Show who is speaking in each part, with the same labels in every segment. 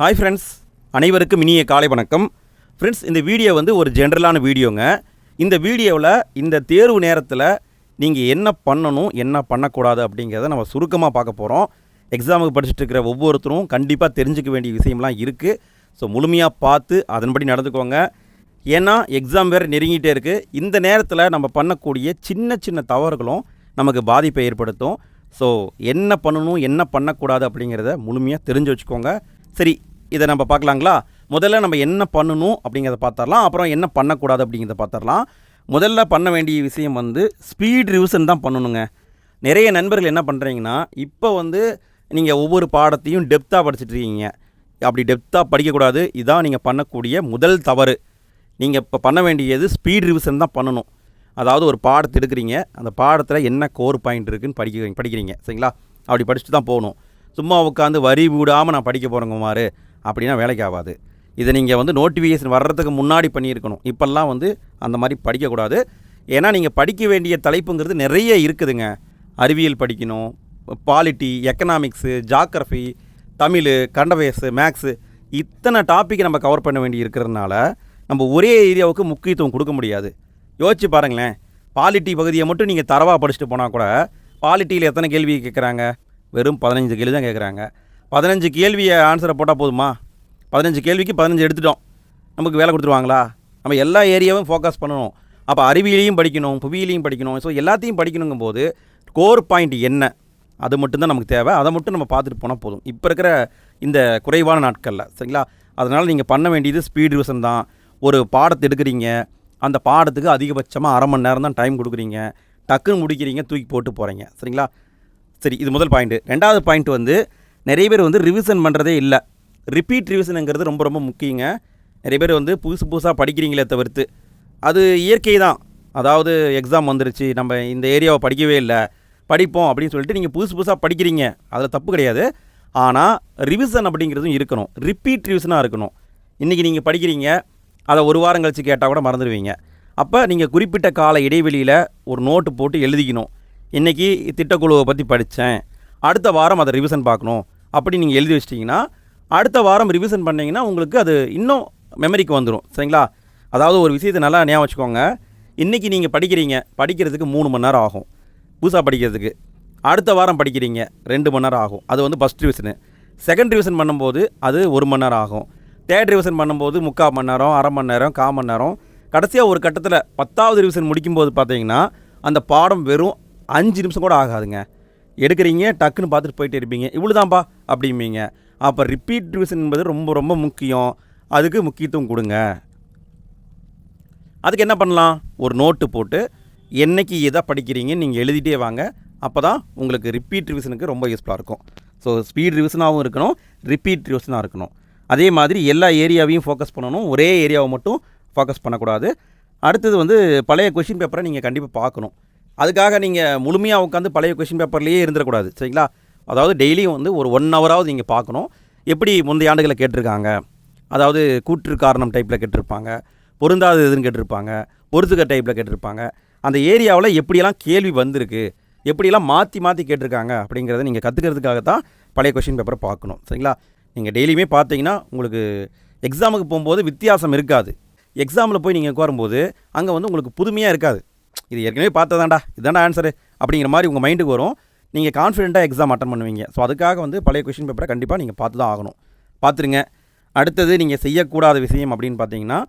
Speaker 1: Hi friends அனைவருக்கும் இனிய காலை வணக்கம். ஃப்ரெண்ட்ஸ் இந்த வீடியோ வந்து ஒரு ஜென்ரலான வீடியோங்க. இந்த வீடியோவில் இந்த தேர்வு நேரத்தில் நீங்கள் என்ன பண்ணணும் என்ன பண்ணக்கூடாது அப்படிங்கிறத நம்ம சுருக்கமாக பார்க்க போகிறோம் எக்ஸாமுக்கு படிச்சுட்டு இருக்கிற ஒவ்வொருத்தரும் கண்டிப்பாக தெரிஞ்சுக்க வேண்டிய விஷயம்லாம் இருக்குது ஸோ முழுமையாக பார்த்து அதன்படி நடந்துக்கோங்க. ஏன்னா எக்ஸாம் வேறு நெருங்கிட்டே இருக்குது இந்த நேரத்தில் நம்ம பண்ணக்கூடிய சின்ன சின்ன தவறுகளும் நமக்கு பாதிப்பை ஏற்படுத்தும். ஸோ என்ன பண்ணணும் என்ன பண்ணக்கூடாது அப்படிங்கிறத முழுமையாக தெரிஞ்சு வச்சுக்கோங்க. சரி இதை நம்ம பார்க்கலாங்களா? முதல்ல நம்ம என்ன பண்ணணும் அப்படிங்கிறத பார்த்துடலாம். அப்புறம் என்ன பண்ணக்கூடாது அப்படிங்கிறத பார்த்துடலாம். முதல்ல பண்ண வேண்டிய விஷயம் வந்து ஸ்பீட் ரிவிஷன் தான் பண்ணணுங்க. நிறைய நண்பர்கள் என்ன பண்ணுறீங்கன்னா இப்போ வந்து நீங்கள் ஒவ்வொரு பாடத்தையும் டெப்த்தாக படிச்சுட்ருக்கீங்க அப்படி டெப்த்தாக படிக்கக்கூடாது. இதான் நீங்கள் பண்ணக்கூடிய முதல் தவறு. நீங்கள் இப்போ பண்ண வேண்டியது ஸ்பீட் ரிவிஷன் தான் பண்ணணும். அதாவது ஒரு பாடத்தை எடுக்கிறீங்க. அந்த பாடத்தில் என்ன கோர் பாயிண்ட் இருக்குதுன்னு படிக்க படிக்கிறீங்க. சரிங்களா? அப்படி படிச்சுட்டு தான் போகணும். சும்மா உட்காந்து வரி விடாமல் நான் படிக்க போகிறேங்குமாறு அப்படின்னா வேலைக்கு ஆகாது. இதை நீங்கள் வந்து நோட்டிஃபிகேஷன் வர்றதுக்கு முன்னாடி பண்ணியிருக்கணும். இப்போல்லாம் வந்து அந்த மாதிரி படிக்கக்கூடாது. ஏன்னா நீங்கள் படிக்க வேண்டிய தலைப்புங்கிறது நிறைய இருக்குதுங்க. அறிவியல் படிக்கணும் பாலிட்டி எக்கனாமிக்ஸு ஜாக்ரஃபி தமிழ் கண்டவேஸு மேக்ஸு இத்தனை டாப்பிக்கை நம்ம கவர் பண்ண வேண்டி இருக்கிறதுனால நம்ம ஒரே ஏரியாவுக்கு முக்கியத்துவம் கொடுக்க முடியாது. யோசிச்சு பாருங்களேன். பாலிட்டி பகுதியை மட்டும் நீங்கள் தரவாக படிச்சுட்டு போனால் கூட பாலிட்டியில் எத்தனை கேள்வி கேட்குறாங்க வெறும் பதினஞ்சு கேள்வி தான் கேட்குறாங்க. பதினஞ்சு கேள்வியை ஆன்சரை போட்டால் போதுமா? பதினஞ்சு கேள்விக்கு பதினஞ்சு எடுத்துட்டோம். நமக்கு வேலை கொடுத்துருவாங்களா? நம்ம எல்லா ஏரியாவும் ஃபோக்கஸ் பண்ணணும். அப்போ அறிவியலையும் படிக்கணும் புவியிலையும் படிக்கணும். ஸோ எல்லாத்தையும் படிக்கணுங்கும் போது கோர் பாயிண்ட் என்ன? அது மட்டும்தான் நமக்கு தேவை. அதை மட்டும் நம்ம பார்த்துட்டு போனால் போதும். இப்போ இருக்கிற இந்த குறைவான நாட்களில் சரிங்களா? அதனால் நீங்கள் பண்ண வேண்டியது ஸ்பீட் ரிவிஷன் தான். ஒரு பாடத்தை எடுக்கிறீங்க. அந்த பாடத்துக்கு அதிகபட்சமாக அரை மணி நேரம் தான் டைம் கொடுக்குறீங்க. டக்குன்னு முடிக்கிறீங்க தூக்கி போட்டு போகிறீங்க சரிங்களா? சரி இது முதல் பாயிண்ட்டு ரெண்டாவது பாயிண்ட் வந்து நிறைய பேர் வந்து ரிவிஷன் பண்ணுறதே இல்லை. ரிப்பீட் ரிவிஷனுங்கிறது ரொம்ப ரொம்ப முக்கியங்க. நிறைய பேர் வந்து புதுசு புதுசாக படிக்கிறீங்களே தவிர்த்து. அது இயற்கை தான். அதாவது எக்ஸாம் வந்துருச்சு நம்ம இந்த ஏரியாவை படிக்கவே இல்லை. படிப்போம் அப்படின்னு சொல்லிட்டு நீங்கள் புதுசு புதுசாக படிக்கிறீங்க. அதில் தப்பு கிடையாது. ஆனால் ரிவிஷன் அப்படிங்கிறதும் இருக்கணும். ரிப்பீட் ரிவிஷனாக இருக்கணும். இன்றைக்கி நீங்கள் படிக்கிறீங்க அதை ஒரு வாரம் கழித்து கேட்டால் கூட மறந்துடுவீங்க. அப்போ நீங்கள் குறிப்பிட்ட கால இடைவெளியில் ஒரு நோட்டு போட்டு எழுதிக்கணும். இன்றைக்கி திட்டக்குழுவை பற்றி படித்தேன் அடுத்த வாரம் அதை ரிவிஷன் பார்க்கணும். அப்படி நீங்கள் எழுதி வச்சிட்டிங்கன்னா அடுத்த வாரம் ரிவிஷன் பண்ணிங்கன்னா உங்களுக்கு அது இன்னும் மெமரிக்கு வந்துடும் சரிங்களா? அதாவது ஒரு விஷயத்தை நல்லா ஞாபகம் வச்சுக்கோங்க. இன்றைக்கி நீங்கள் படிக்கிறீங்க. படிக்கிறதுக்கு மூணு மணி நேரம் ஆகும். புதுசாக படிக்கிறதுக்கு. அடுத்த வாரம் படிக்கிறீங்க. ரெண்டு மணி நேரம் ஆகும். அது வந்து ஃபஸ்ட் ரிவிஷனு செகண்ட் ரிவிஷன் பண்ணும்போது அது ஒரு மணி நேரம் ஆகும். தேர்ட் ரிவிஷன் பண்ணும்போது முக்கால் மணி நேரம் அரை மணி நேரம் கால் மணி நேரம். கடைசியாக ஒரு கட்டத்தில் பத்தாவது ரிவிஷன் முடிக்கும்போது பார்த்தீங்கன்னா அந்த பாடம் வெறும் அஞ்சு நிமிஷம் கூட ஆகாதுங்க. எடுக்கிறீங்க டக்குன்னு பார்த்துட்டு போயிட்டே இருப்பீங்க. இவ்வளோதான்ப்பா அப்படிம்பீங்க. அப்போ ரிப்பீட் ரிவிஷன் என்பது ரொம்ப ரொம்ப முக்கியம். அதுக்கு முக்கியத்துவம் கொடுங்க. அதுக்கு என்ன பண்ணலாம்? ஒரு நோட்டு போட்டு என்னைக்கு எதை படிக்கிறீங்கன்னு நீங்கள் எழுதிட்டே வாங்க. அப்போ தான் உங்களுக்கு ரிப்பீட் ரிவிஷனுக்கு ரொம்ப யூஸ்ஃபுல்லாக இருக்கும். ஸோ ஸ்பீட் ரிவிஷனாகவும் இருக்கணும் ரிப்பீட் ரிவிஷனாக இருக்கணும். அதே மாதிரி எல்லா ஏரியாவையும் ஃபோக்கஸ் பண்ணணும். ஒரே ஏரியாவை மட்டும் ஃபோக்கஸ் பண்ணக்கூடாது. அடுத்தது வந்து பழைய கொஷின் பேப்பரை நீங்கள் கண்டிப்பாக பார்க்கணும். அதுக்காக நீங்கள் முழுமையாக உட்காந்து பழைய கொஷின் பேப்பர்லேயே இருந்துடக்கூடாது. சரிங்களா? அதாவது டெய்லியும் வந்து ஒரு ஒன் ஹவராவது நீங்கள் பார்க்கணும். எப்படி முந்தைய ஆண்டுகளை கேட்டிருக்காங்க? அதாவது கூற்று காரணம் டைப்பில் கேட்டிருப்பாங்க. பொருந்தாத இதுன்னு கேட்டிருப்பாங்க. பொறுத்துக்க டைப்பில் கேட்டிருப்பாங்க. அந்த ஏரியாவில் எப்படியெல்லாம் கேள்வி வந்திருக்கு? எப்படியெல்லாம் மாற்றி மாற்றி கேட்டிருக்காங்க? அப்படிங்கிறத நீங்கள் கற்றுக்கிறதுக்காக தான் பழைய கொஷின் பேப்பரை பார்க்கணும். சரிங்களா? நீங்கள் டெய்லியுமே பார்த்தீங்கன்னா உங்களுக்கு எக்ஸாமுக்கு போகும்போது வித்தியாசம் இருக்காது. எக்ஸாமில் போய் நீங்கள் உட்காரும்போது அங்கே வந்து உங்களுக்கு புதுமையாக இருக்காது. இது ஏற்கனவே பார்த்ததாண்டா. இதாண்டா ஆன்சரு அப்படிங்கிற மாதிரி உங்கள் மைண்டுக்கு வரும். நீங்கள் கான்ஃபிடென்ட்டாக எக்ஸாம் அட்டன் பண்ணுவீங்க. ஸோ அதுக்காக வந்து பழைய கொஷின் பேப்பரை கண்டிப்பாக நீங்கள் பார்த்து தான் ஆகணும். பார்த்துருங்க. அடுத்தது நீங்கள் செய்யக்கூடாத விஷயம் அப்படின்னு பார்த்தீங்கன்னா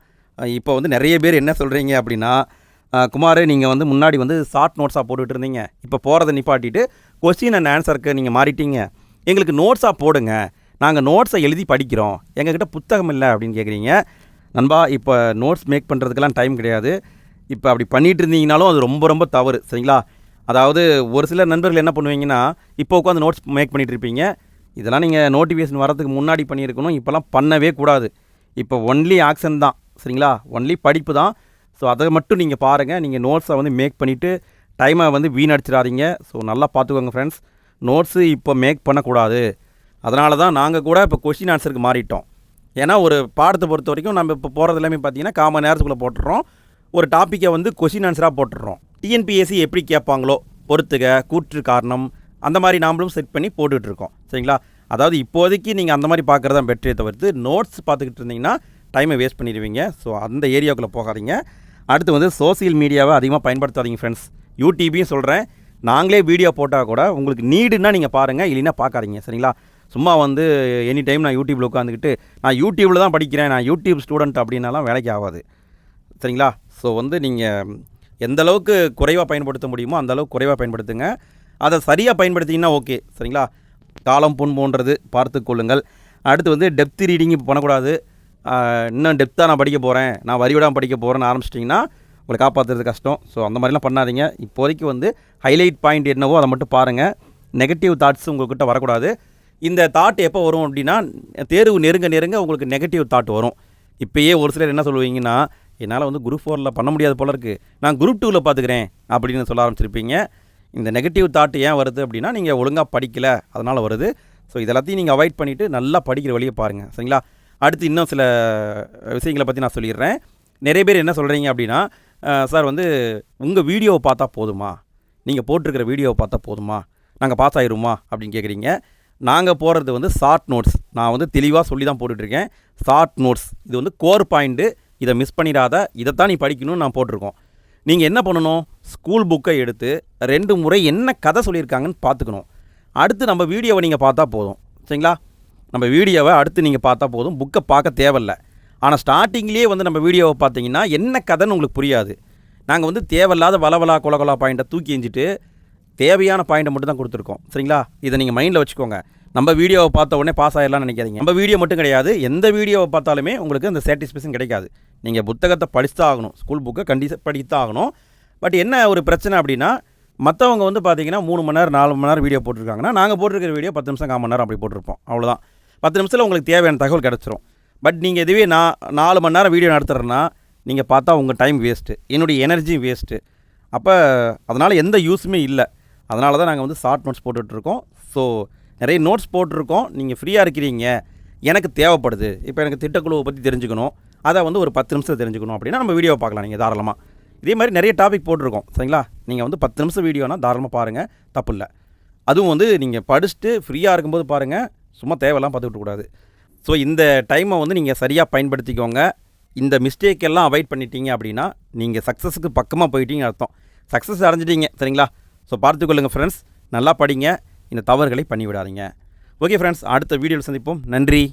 Speaker 1: இப்போ வந்து நிறைய பேர் என்ன சொல்கிறீங்க அப்படின்னா குமார் நீங்கள் வந்து முன்னாடி வந்து ஷார்ட் நோட்ஸாக போட்டுகிட்டு இருந்தீங்க. இப்போ போகிறத நிப்பாட்டிட்டு கொஸ்டின் அண்ட் ஆன்சருக்கு நீங்கள் மாறிட்டீங்க. எங்களுக்கு நோட்ஸாக போடுங்க. நாங்கள் நோட்ஸை எழுதி படிக்கிறோம். எங்ககிட்ட புத்தகம் இல்லை அப்படின்னு கேட்குறீங்க நண்பா இப்போ நோட்ஸ் மேக் பண்ணுறதுக்கெல்லாம் டைம் கிடையாது. இப்போ அப்படி பண்ணிட்டு இருந்தீங்கனாலும் அது ரொம்ப ரொம்ப தவறு சரிங்களா? அதாவது ஒரு சில நண்பர்கள் என்ன பண்ணுவீங்கன்னா இப்போ உட்காந்து நோட்ஸ் மேக் பண்ணிட்டு இருப்பீங்க இதெல்லாம் நீங்கள் நோட்டிஃபிகேஷன் வரதுக்கு முன்னாடி பண்ணியிருக்கணும். இப்போல்லாம் பண்ணவே கூடாது. இப்போ ஒன்லி ஆக்ஷன் தான் சரிங்களா? ஒன்லி படிப்பு தான். ஸோ அதை மட்டும் நீங்கள் பாருங்கள் நீங்கள் நோட்ஸை வந்து மேக் பண்ணிவிட்டு டைமை வந்து வீணடிச்சிடாதீங்க. ஸோ நல்லா பார்த்துக்கோங்க ஃப்ரெண்ட்ஸ் நோட்ஸு இப்போ மேக் பண்ணக்கூடாது. அதனால தான் நாங்கள் கூட இப்போ கொஷின் ஆன்சருக்கு மாறிட்டோம். ஏன்னா ஒரு பாடத்தை பொறுத்த வரைக்கும் நம்ம இப்போ போகிறது எல்லாமே பார்த்தீங்கன்னா காமன் நேரத்துக்குள்ளே போட்டுடுறோம் ஒரு டாப்பிக்கை வந்து கொஷின் ஆன்சராக போட்டுடுறோம். டிஎன்பிஎஸ்சி எப்படி கேட்பாங்களோ பொறுத்துக கூற்று காரணம் அந்த மாதிரி நாமளும் செட் பண்ணி போட்டுட்ருக்கோம் சரிங்களா? அதாவது இப்போதைக்கு நீங்கள் அந்த மாதிரி பார்க்குறது தான் பெட்டரே தவிர்த்து நோட்ஸ் பார்த்துக்கிட்டு இருந்தீங்கன்னா டைமை வேஸ்ட் பண்ணிடுவீங்க. ஸோ அந்த ஏரியாவுக்குள்ளே போகாதீங்க. அடுத்து வந்து சோசியல் மீடியாவை அதிகமாக பயன்படுத்தாதீங்க ஃப்ரெண்ட்ஸ் யூடியூபையும் சொல்கிறேன் நாங்களே வீடியோ போட்டால் கூட உங்களுக்கு நீடுன்னா நீங்கள் பாருங்கள் இல்லைன்னா பார்க்காதீங்க. சரிங்களா? சும்மா வந்து எனி டைம் நான் யூடியூப்பில் உட்காந்துக்கிட்டு நான் யூடியூப்பில் தான் படிக்கிறேன் நான் யூடியூப் ஸ்டூடெண்ட் அப்படின்னாலாம் வேலைக்கு ஆகாது. சரிங்களா? ஸோ வந்து நீங்கள் எந்த அளவுக்கு குறைவாக பயன்படுத்த முடியுமோ அந்த அளவுக்கு குறைவாக பயன்படுத்துங்க. அதை சரியாக பயன்படுத்திங்கன்னா ஓகே. சரிங்களா? காலம் புண் போன்றது பார்த்து கொள்ளுங்கள். அடுத்து வந்து டெப்த் ரீடிங் இப்போ பண்ணக்கூடாது. இன்னும் டெப்த்தாக நான் படிக்க போகிறேன் நான் வரிவிடாமல் படிக்க போகிறேன்னு ஆரம்பிச்சிட்டிங்கன்னா உங்களை காப்பாற்றுறது கஷ்டம். ஸோ அந்த மாதிரிலாம் பண்ணாதீங்க. இப்போதைக்கு வந்து ஹைலைட் பாயிண்ட் என்னவோ அதை மட்டும் பாருங்கள் நெகட்டிவ் தாட்ஸ் உங்கள்கிட்ட வரக்கூடாது. இந்த தாட் எப்போ வரும் அப்படின்னா தேர்வு நெருங்க நெருங்க உங்களுக்கு நெகட்டிவ் தாட் வரும். இப்போயே ஒரு சிலர் என்ன சொல்லுவீங்கன்னா என்னால் வந்து குரூப் ஃபோரில் பண்ண முடியாது போல இருக்குது நான் குரூப் டூவில் பார்த்துக்கிறேன் அப்படின்னு சொல்ல ஆரம்பிச்சிருப்பீங்க. இந்த நெகட்டிவ் தாட் ஏன் வருது அப்படின்னா நீங்கள் ஒழுங்காக படிக்கலை அதனால் வருது. ஸோ இதெல்லாத்தையும் நீங்கள் அவாய்ட் பண்ணிவிட்டு நல்லா படிக்கிற வழியை பாருங்கள் சரிங்களா? அடுத்து இன்னும் சில விஷயங்களை பற்றி நான் சொல்லிடுறேன். நிறைய பேர் என்ன சொல்கிறீங்க அப்படின்னா சார் வந்து உங்கள் வீடியோவை பார்த்தா போதுமா? நீங்கள் போட்டிருக்கிற வீடியோவை பார்த்தா போதுமா? நாங்கள் பாஸ் ஆகிருமா அப்படின்னு கேட்குறீங்க நாங்கள் போடுறது வந்து ஷார்ட் நோட்ஸ் நான் வந்து தெளிவாக சொல்லி தான் போட்டுட்ருக்கேன் ஷார்ட் நோட்ஸ் இது வந்து கோர் பாயிண்ட்டு இதை மிஸ் பண்ணிடாத இதைத்தான் நீ படிக்கணும்னு நான் போட்டிருக்கோம். நீங்கள் என்ன பண்ணணும்? ஸ்கூல் புக்கை எடுத்து ரெண்டு முறை என்ன கதை சொல்லியிருக்காங்கன்னு பார்த்துக்கணும். அடுத்து நம்ம வீடியோவை நீங்கள் பார்த்தா போதும். சரிங்களா? நம்ம வீடியோவை அடுத்து நீங்கள் பார்த்தா போதும். புக்கை பார்க்க தேவையில்ல. ஆனால் ஸ்டார்டிங்லேயே வந்து நம்ம வீடியோவை பார்த்தீங்கன்னா என்ன கதைன்னு உங்களுக்கு புரியாது. நாங்கள் வந்து தேவையில்லாத வளவலா கொலகொலா பாயிண்ட்டை தூக்கி எஞ்சிட்டு தேவையான பாயிண்ட்டை மட்டும் தான் கொடுத்துருக்கோம். சரிங்களா? இதை நீங்கள் மைண்டில் வச்சுக்கோங்க. நம்ம வீடியோவை பார்த்த உடனே பாஸ் ஆகிடலாம்னு நினைக்காதீங்க. நம்ம வீடியோ மட்டும் கிடையாது. எந்த வீடியோவை பார்த்தாலுமே உங்களுக்கு அந்த சாட்டிஸ்ஃபேக்ஷன் கிடைக்காது. நீங்கள் புத்தகத்தை படிச்சுதான் ஆகணும் ஸ்கூல் புக்கை கண்டிப்பாக படித்துதான் ஆகணும் பட் என்ன ஒரு பிரச்சனை அப்படின்னா மற்றவங்க வந்து பார்த்தீங்கன்னா மூணு மணி நேரம் நாலு மணி நேரம் வீடியோ போட்டிருக்காங்கன்னா நாங்கள் போட்டிருக்கிற வீடியோ பத்து நிமிஷம் கால் மணி நேரம் அப்படி போட்டிருப்போம். அவ்வளோதான் பத்து நிமிஷத்தில் உங்களுக்கு தேவையான தகவல் கிடச்சிரும். பட் நீங்கள் இதுவே நான் நாலு மணி நேரம் வீடியோ நடத்துகிறேன்னா நீங்கள் பார்த்தா உங்கள் டைம் வேஸ்ட்டு என்னுடைய எனர்ஜியும் வேஸ்ட்டு அப்போ அதனால் எந்த யூஸுமே இல்லை. அதனால தான் நாங்கள் வந்து ஷார்ட் நோட்ஸ் போட்டுட்ருக்கோம் ஸோ நிறைய நோட்ஸ் போட்டிருக்கோம். நீங்கள் ஃப்ரீயாக இருக்கிறீங்க. எனக்கு தேவைப்படுது. இப்போ எனக்கு திட்டக்குழுவை பற்றி தெரிஞ்சுக்கணும். அதை வந்து ஒரு பத்து நிமிஷம் தெரிஞ்சுக்கணும் அப்படின்னா நம்ம வீடியோவை பார்க்கலாம் நீங்கள் தாராளமாக இதே மாதிரி நிறைய டாபிக் போட்டிருக்கோம். சரிங்களா? நீங்கள் வந்து பத்து நிமிஷம் வீடியோனா தாராளமாக பாருங்கள் தப்பு இல்லை. அதுவும் வந்து நீங்கள் படிச்சுட்டு ஃப்ரீயாக இருக்கும்போது பாருங்கள் சும்மா தேவையெல்லாம் பார்த்துக்கிட்டு கூடாது. ஸோ இந்த டைமை வந்து நீங்கள் சரியாக பயன்படுத்திக்கோங்க. இந்த மிஸ்டேக் எல்லாம் அவாய்ட் பண்ணிட்டீங்க அப்படின்னா நீங்கள் சக்ஸஸுக்கு பக்கமாக போயிட்டீங்க அர்த்தம். சக்ஸஸ் அடைஞ்சிட்டீங்க. சரிங்களா? ஸோ பார்த்துக்கொள்ளுங்கள் ஃப்ரெண்ட்ஸ் நல்லா படிங்க. இந்த தவறுகளை பண்ணிவிடாதீங்க. ஓகே ஃப்ரெண்ட்ஸ் அடுத்த வீடியோவில் சந்திப்போம். நன்றி.